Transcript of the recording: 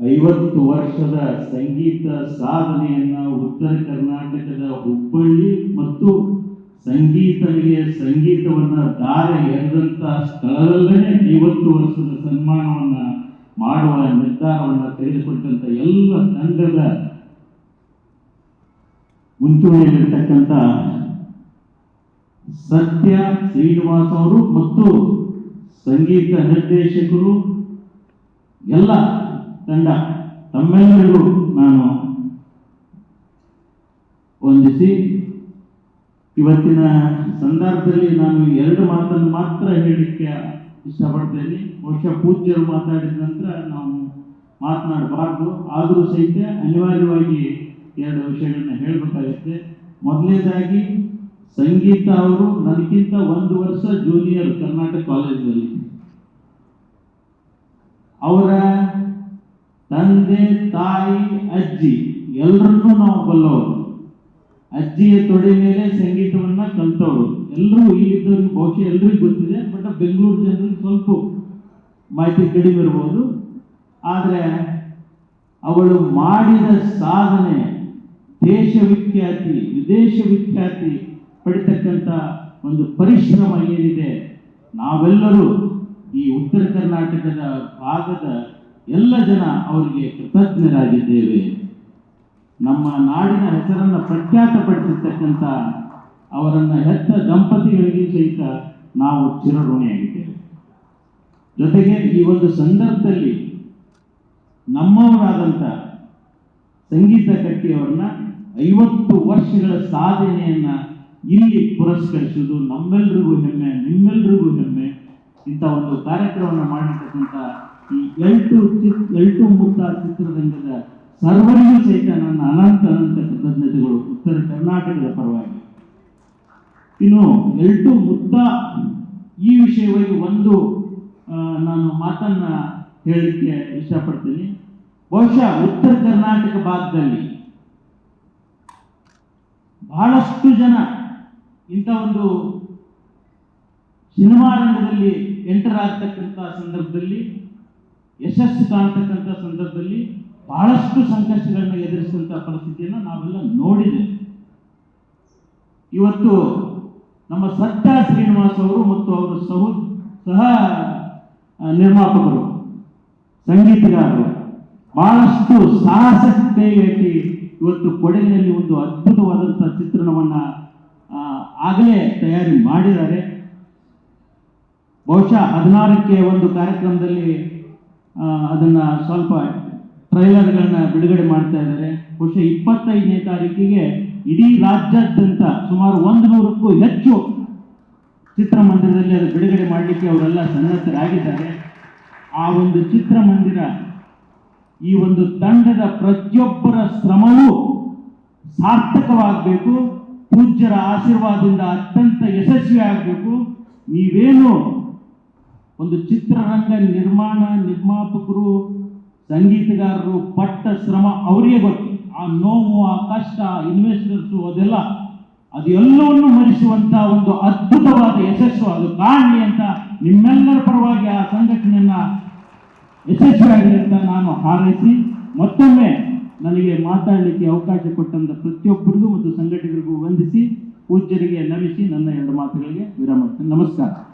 ಐವತ್ತು ವರ್ಷದ ಸಂಗೀತ ಸಾಧನೆಯನ್ನು ಉತ್ತರ ಕರ್ನಾಟಕದ ಹುಬ್ಬಳ್ಳಿ ಮತ್ತು ಸಂಗೀತನಿಗೆ ಸಂಗೀತವನ್ನ ದಾರಿ ಎರೆದಂತ ಸ್ಥಳದಲ್ಲೇ ಐವತ್ತು ವರ್ಷದ ಸನ್ಮಾನವನ್ನ ಮಾಡುವ ನಿರ್ಧಾರವನ್ನು ತೆಗೆದುಕೊಟ್ಟಂಥ ಎಲ್ಲ ತಂಡದ ಮುಂಚೂಣಿಯಲ್ಲಿರ್ತಕ್ಕಂಥ ಸತ್ಯ ಶ್ರೀನಿವಾಸ್ ಅವರು ಮತ್ತು ಸಂಗೀತ ನಿರ್ದೇಶಕರು ಎಲ್ಲ ತಂಡ ತಮ್ಮೆಲ್ಲರಿಗೂ ನಾನು ವಂದಿಸಿ, ಇವತ್ತಿನ ಸಂದರ್ಭದಲ್ಲಿ ನಾನು ಎರಡು ಮಾತನ್ನು ಮಾತ್ರ ಹೇಳಲಿಕ್ಕೆ ಇಷ್ಟಪಡ್ತೇನೆ. ಬಹುಶಃ ಪೂಜ್ಯರು ಮಾತಾಡಿದ ನಂತರ ನಾವು ಮಾತನಾಡಬಾರ್ದು. ಆದರೂ ಸಹಿತ ಅನಿವಾರ್ಯವಾಗಿ ಎರಡು ವಿಷಯಗಳನ್ನ ಹೇಳಬೇಕಾಗುತ್ತೆ. ಮೊದಲನೇದಾಗಿ, ಸಂಗೀತ ಅವರು ನನಗಿಂತ ಒಂದು ವರ್ಷ ಜೂನಿಯರ್ ಕರ್ನಾಟಕ ಕಾಲೇಜಿನಲ್ಲಿ ಅವರ ತಂದೆ, ತಾಯಿ, ಅಜ್ಜಿ ಎಲ್ಲರನ್ನೂ ನಾವು ಬಲ್ಲವರು. ಅಜ್ಜಿಯ ತೊಡೆ ಮೇಲೆ ಸಂಗೀತವನ್ನ ಕಲ್ತವರು ಎಲ್ಲರೂ ಇಲ್ಲಿದ್ದವ್ರಿಗೆ ಬಹುಶಃ ಎಲ್ರಿಗೂ ಗೊತ್ತಿದೆ, ಬಟ್ ಬೆಂಗಳೂರು ಜನರಿಗೆ ಸ್ವಲ್ಪ ಮಾಹಿತಿ ಕಡಿಮೆ ಇರಬಹುದು ಆದರೆ ಅವಳು ಮಾಡಿದ ಸಾಧನೆ ದೇಶ ವಿಖ್ಯಾತಿ, ವಿದೇಶ ವಿಖ್ಯಾತಿ ಪಡಿತಕ್ಕಂಥ ಒಂದು ಪರಿಶ್ರಮ ಏನಿದೆ, ನಾವೆಲ್ಲರೂ ಈ ಉತ್ತರ ಕರ್ನಾಟಕದ ಭಾಗದ ಎಲ್ಲ ಜನ ಅವರಿಗೆ ಕೃತಜ್ಞರಾಗಿದ್ದೇವೆ. ನಮ್ಮ ನಾಡಿನ ಹೆಸರನ್ನು ಪ್ರಖ್ಯಾತಪಡಿಸಿರ್ತಕ್ಕಂಥ ಅವರನ್ನು ಹೆತ್ತ ದಂಪತಿಗಳಿಗೆ ಸಹಿತ ನಾವು ಚಿರಋಣಿಯಾಗಿದ್ದೇವೆ. ಜೊತೆಗೆ ಈ ಒಂದು ಸಂದರ್ಭದಲ್ಲಿ ನಮ್ಮವರಾದಂಥ ಸಂಗೀತ ಕಟ್ಟಿಯವರನ್ನ ಐವತ್ತು ವರ್ಷಗಳ ಸಾಧನೆಯನ್ನ ಇಲ್ಲಿ ಪುರಸ್ಕರಿಸುವುದು ನಮ್ಮೆಲ್ರಿಗೂ ಹೆಮ್ಮೆ, ನಿಮ್ಮೆಲ್ರಿಗೂ ಹೆಮ್ಮೆ ಇಂಥ ಒಂದು ಕಾರ್ಯಕ್ರಮವನ್ನು ಮಾಡಿರ್ತಕ್ಕಂಥ ಈ ಎಂಟು ಎಲ್ಟು ಮುತ್ತ ಚಿತ್ರರಂಗದ ಸರ್ವರಿಗೂ ಸಹಿತ ನನ್ನ ಅನಂತ ಅನಂತ ಕೃತಜ್ಞತೆಗಳು. ಉತ್ತರ ಕರ್ನಾಟಕದ ಪರವಾಗಿ. ಇನ್ನು ಎಲ್ಟು ಮುತ್ತ ಈ ವಿಷಯವಾಗಿ ಒಂದು ನಾನು ಮಾತನ್ನ ಹೇಳಲಿಕ್ಕೆ ಇಷ್ಟಪಡ್ತೀನಿ. ಬಹುಶಃ ಉತ್ತರ ಕರ್ನಾಟಕ ಭಾಗದಲ್ಲಿ ಬಹಳಷ್ಟು ಜನ ಇಂಥ ಒಂದು ಸಿನಿಮಾ ರಂಗದಲ್ಲಿ ಎಂಟರ್ ಆಗ್ತಕ್ಕಂಥ ಸಂದರ್ಭದಲ್ಲಿ ಯಶಸ್ಸು ಕಾಣ್ತಕ್ಕಂಥ ಸಂದರ್ಭದಲ್ಲಿ ಬಹಳಷ್ಟು ಸಂಕಷ್ಟಗಳನ್ನ ಎದುರಿಸಿದಂಥ ಪರಿಸ್ಥಿತಿಯನ್ನು ನಾವೆಲ್ಲ ನೋಡಿದೆ ಇವತ್ತು ನಮ್ಮ ಸತ್ಯ ಶ್ರೀನಿವಾಸ್ ಅವರು ಮತ್ತು ಅವರ ಸಹ ಸಹ ನಿರ್ಮಾಪಕರು, ಸಂಗೀತಗಾರರು, ಬಹಳಷ್ಟು ಸಾಹಸಕ್ಕೆ ಕೈ ಇವತ್ತು ಕೊಡಗಿನಲ್ಲಿ ಒಂದು ಅದ್ಭುತವಾದಂಥ ಚಿತ್ರಣವನ್ನ ಆಗಲೇ ತಯಾರಿ ಮಾಡಿದ್ದಾರೆ. ಬಹುಶಃ ಹದಿನಾರಕ್ಕೆ ಒಂದು ಕಾರ್ಯಕ್ರಮದಲ್ಲಿ ಅದನ್ನ ಸ್ವಲ್ಪ ಟ್ರೈಲರ್ಗಳನ್ನ ಬಿಡುಗಡೆ ಮಾಡ್ತಾ ಇದ್ದಾರೆ. ಬಹುಶಃ ಇಪ್ಪತ್ತೈದನೇ ತಾರೀಕಿಗೆ ಇಡೀ ರಾಜ್ಯಾದ್ಯಂತ ಸುಮಾರು ಒಂದು ನೂರಕ್ಕೂ ಹೆಚ್ಚು ಚಿತ್ರಮಂದಿರದಲ್ಲಿ ಅದು ಬಿಡುಗಡೆ ಮಾಡಲಿಕ್ಕೆ ಅವರೆಲ್ಲ ಸನ್ನದ್ಧರಾಗಿದ್ದಾರೆ. ಆ ಒಂದು ಚಿತ್ರಮಂದಿರ, ಈ ಒಂದು ತಂಡದ ಪ್ರತಿಯೊಬ್ಬರ ಶ್ರಮವೂ ಸಾರ್ಥಕವಾಗಬೇಕು. ಪೂಜ್ಯರ ಆಶೀರ್ವಾದದಿಂದ ಅತ್ಯಂತ ಯಶಸ್ವಿ ಆಗಬೇಕು ನೀವೇನು ಒಂದು ಚಿತ್ರರಂಗ ನಿರ್ಮಾಣ ನಿರ್ಮಾಪಕರು, ಸಂಗೀತಗಾರರು ಪಟ್ಟ ಶ್ರಮ ಅವರಿಗೆ ಗೊತ್ತು. ಆ ನೋವು, ಆ ಕಷ್ಟ ಇನ್ವೆಸ್ಟರ್ಸು ಅದೆಲ್ಲ ಅದೆಲ್ಲವನ್ನು ಮರಿಸುವಂತ ಒಂದು ಅದ್ಭುತವಾದ ಯಶಸ್ಸು, ಅದು ಕಾಣಲಿ ಅಂತ ನಿಮ್ಮೆಲ್ಲರ ಪರವಾಗಿ ಆ ಸಂಘಟನೆಯನ್ನ ಯಶಸ್ವಿಯಾಗಲಿ ಅಂತ ನಾನು ಹಾರೈಸಿ, ಮತ್ತೊಮ್ಮೆ ನನಗೆ ಮಾತಾಡಲಿಕ್ಕೆ ಅವಕಾಶ ಕೊಟ್ಟಂತ ಪ್ರತಿಯೊಬ್ಬರಿಗೂ ಮತ್ತು ಸಂಘಟಕರಿಗೂ ವಂದಿಸಿ, ಪೂಜ್ಯರಿಗೆ ನಮಿಸಿ ನನ್ನ ಎರಡು ಮಾತುಗಳಿಗೆ ವಿರಾಮ. ನಮಸ್ಕಾರ.